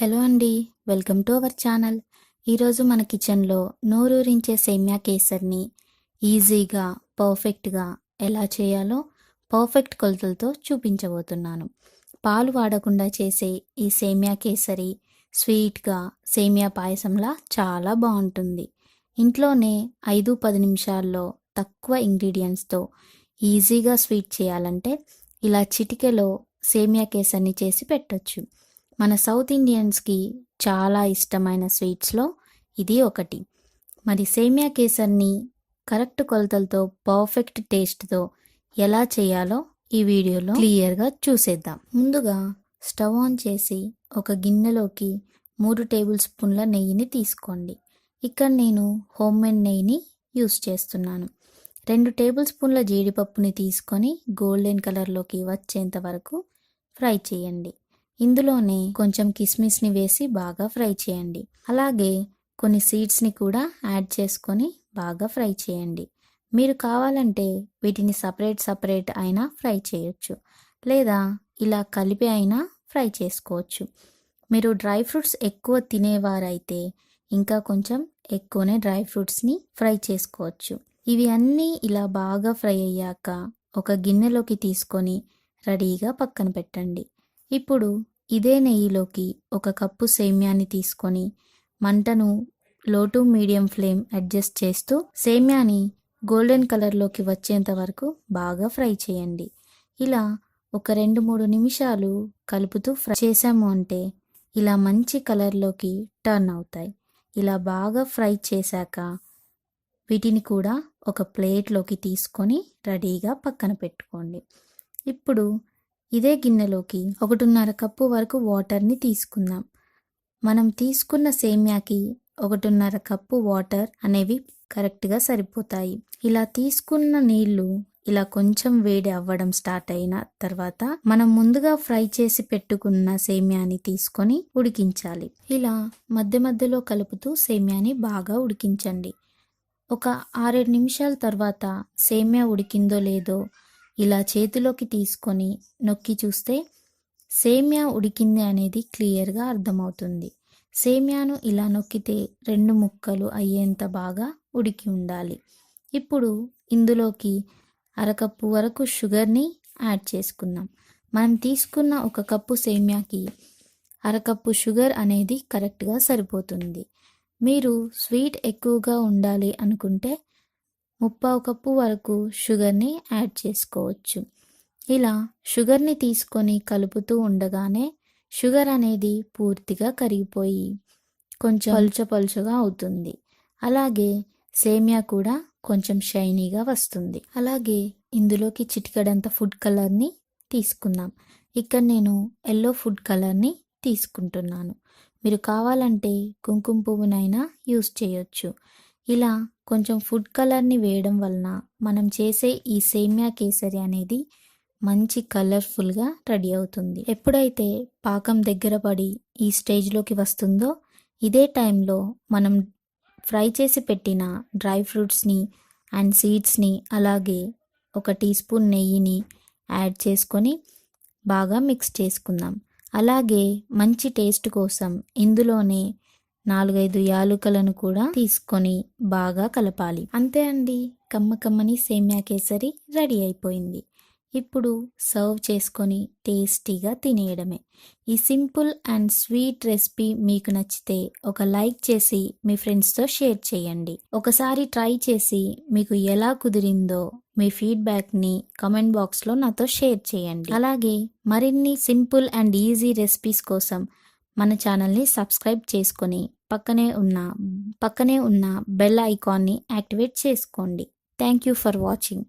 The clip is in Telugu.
హలో అండి వెల్కమ్ టు అవర్ ఛానల్. ఈరోజు మన కిచెన్లో నోరూరించే సేమ్యా కేసర్ని ఈజీగా పర్ఫెక్ట్గా ఎలా చేయాలో పర్ఫెక్ట్ కొలతలతో చూపించబోతున్నాను. పాలు వాడకుండా చేసే ఈ సేమ్యా కేసరి స్వీట్గా సేమ్యా పాయసంలా చాలా బాగుంటుంది. ఇంట్లోనే ఐదు పది నిమిషాల్లో తక్కువ ఇంగ్రీడియంట్స్తో ఈజీగా స్వీట్ చేయాలంటే ఇలా చిటికెలో సేమియా కేసర్ని చేసి పెట్టొచ్చు. మన సౌత్ ఇండియన్స్కి చాలా ఇష్టమైన స్వీట్స్లో ఇది ఒకటి. మరి సేమియా కేసర్ని కరెక్ట్ కొలతలతో పర్ఫెక్ట్ టేస్ట్తో ఎలా చేయాలో ఈ వీడియోలో క్లియర్గా చూసేద్దాం. ముందుగా స్టవ్ ఆన్ చేసి ఒక గిన్నెలోకి మూడు టేబుల్ స్పూన్ల నెయ్యిని తీసుకోండి. ఇక్కడ నేను హోమ్ మేడ్ నెయ్యిని యూస్ చేస్తున్నాను. రెండు టేబుల్ స్పూన్ల జీడిపప్పుని తీసుకొని గోల్డెన్ కలర్లోకి వచ్చేంత వరకు ఫ్రై చేయండి. ఇందులోనే కొంచెం కిస్మిస్ని వేసి బాగా ఫ్రై చేయండి. అలాగే కొన్ని సీడ్స్ని కూడా యాడ్ చేసుకొని బాగా ఫ్రై చేయండి. మీరు కావాలంటే వీటిని సపరేట్ సపరేట్ అయినా ఫ్రై చేయొచ్చు. లేదా ఇలా కలిపి అయినా ఫ్రై చేసుకోవచ్చు. మీరు డ్రై ఫ్రూట్స్ ఎక్కువ తినేవారైతే ఇంకా కొంచెం ఎక్కువనే డ్రై ఫ్రూట్స్ని ఫ్రై చేసుకోవచ్చు. ఇవి అన్నీ ఇలా బాగా ఫ్రై అయ్యాక ఒక గిన్నెలోకి తీసుకొని రెడీగా పక్కన పెట్టండి. ఇప్పుడు ఇదే నెయ్యిలోకి ఒక కప్పు సేమ్యాన్ని తీసుకొని మంటను లో టు మీడియం ఫ్లేమ్ అడ్జస్ట్ చేస్తూ సేమ్యాని గోల్డెన్ కలర్లోకి వచ్చేంత వరకు బాగా ఫ్రై చేయండి. ఇలా ఒక రెండు మూడు నిమిషాలు కలుపుతూ ఫ్రై చేసాము అంటే ఇలా మంచి కలర్లోకి టర్న్ అవుతాయి. ఇలా బాగా ఫ్రై చేశాక వీటిని కూడా ఒక ప్లేట్లోకి తీసుకొని రెడీగా పక్కన పెట్టుకోండి. ఇప్పుడు ఇదే గిన్నెలోకి ఒకటిన్నర కప్పు వరకు వాటర్ని తీసుకుందాం. మనం తీసుకున్న సేమ్యాకి ఒకటిన్నర కప్పు వాటర్ అనేవి కరెక్ట్గా సరిపోతాయి. ఇలా తీసుకున్న నీళ్ళు ఇలా కొంచెం వేడి అవ్వడం స్టార్ట్ అయిన తర్వాత మనం ముందుగా ఫ్రై చేసి పెట్టుకున్న సేమ్యాని తీసుకొని ఉడికించాలి. ఇలా మధ్య మధ్యలో కలుపుతూ సేమ్యాని బాగా ఉడికించండి. ఒక ఆరేడు నిమిషాల తర్వాత సేమ్యా ఉడికిందో లేదో ఇలా చేతిలోకి తీసుకొని నొక్కి చూస్తే సేమ్యా ఉడికింది అనేది క్లియర్గా అర్థమవుతుంది. సేమ్యాను ఇలా నొక్కితే రెండు ముక్కలు అయ్యేంత బాగా ఉడికి ఉండాలి. ఇప్పుడు ఇందులోకి అరకప్పు వరకు షుగర్ని యాడ్ చేసుకుందాం. మనం తీసుకున్న ఒక కప్పు సేమ్యాకి అరకప్పు షుగర్ అనేది కరెక్ట్గా సరిపోతుంది. మీరు స్వీట్ ఎక్కువగా ఉండాలి అనుకుంటే ముప్పావు కప్పు వరకు షుగర్ని యాడ్ చేసుకోవచ్చు. ఇలా షుగర్ని తీసుకొని కలుపుతూ ఉండగానే షుగర్ అనేది పూర్తిగా కరిగిపోయి కొంచెం పలుచ పలుచగా అవుతుంది. అలాగే సేమియా కూడా కొంచెం షైనీగా వస్తుంది. అలాగే ఇందులోకి చిటికడంత ఫుడ్ కలర్ని తీసుకుందాం. ఇక్కడ నేను ఎల్లో ఫుడ్ కలర్ని తీసుకుంటున్నాను. మీరు కావాలంటే కుంకుమ పువ్వునైనా యూస్ చేయొచ్చు. ఇలా కొంచెం ఫుడ్ కలర్ని వేయడం వలన మనం చేసే ఈ సేమ్యా కేసరి అనేది మంచి కలర్ఫుల్గా రెడీ అవుతుంది. ఎప్పుడైతే పాకం దగ్గర పడి ఈ స్టేజ్లోకి వస్తుందో ఇదే టైంలో మనం ఫ్రై చేసి పెట్టిన డ్రై ఫ్రూట్స్ని అండ్ సీడ్స్ని అలాగే ఒక టీ స్పూన్ నెయ్యిని యాడ్ చేసుకొని బాగా మిక్స్ చేసుకుందాం. అలాగే మంచి టేస్ట్ కోసం ఇందులోనే నాలుగైదు యాలుకలను కూడా తీసుకొని బాగా కలపాలి. అంతే అండి. కమ్మ కమ్మని సేమ్యా కేసరి రెడీ అయిపోయింది. ఇప్పుడు సర్వ్ చేసుకొని టేస్టీగా తినేయడమే. ఈ సింపుల్ అండ్ స్వీట్ రెసిపీ మీకు నచ్చితే ఒక లైక్ చేసి మీ ఫ్రెండ్స్తో షేర్ చేయండి. ఒకసారి ట్రై చేసి మీకు ఎలా కుదిరిందో మీ ఫీడ్బ్యాక్ని కమెంట్ బాక్స్లో నాతో షేర్ చేయండి. అలాగే మరిన్ని సింపుల్ అండ్ ఈజీ రెసిపీస్ కోసం మన ఛానల్ని సబ్స్క్రైబ్ చేసుకొని పక్కనే ఉన్న పక్కనే ఉన్న బెల్ ఐకాన్ని యాక్టివేట్ చేసుకోండి. Thank you for watching.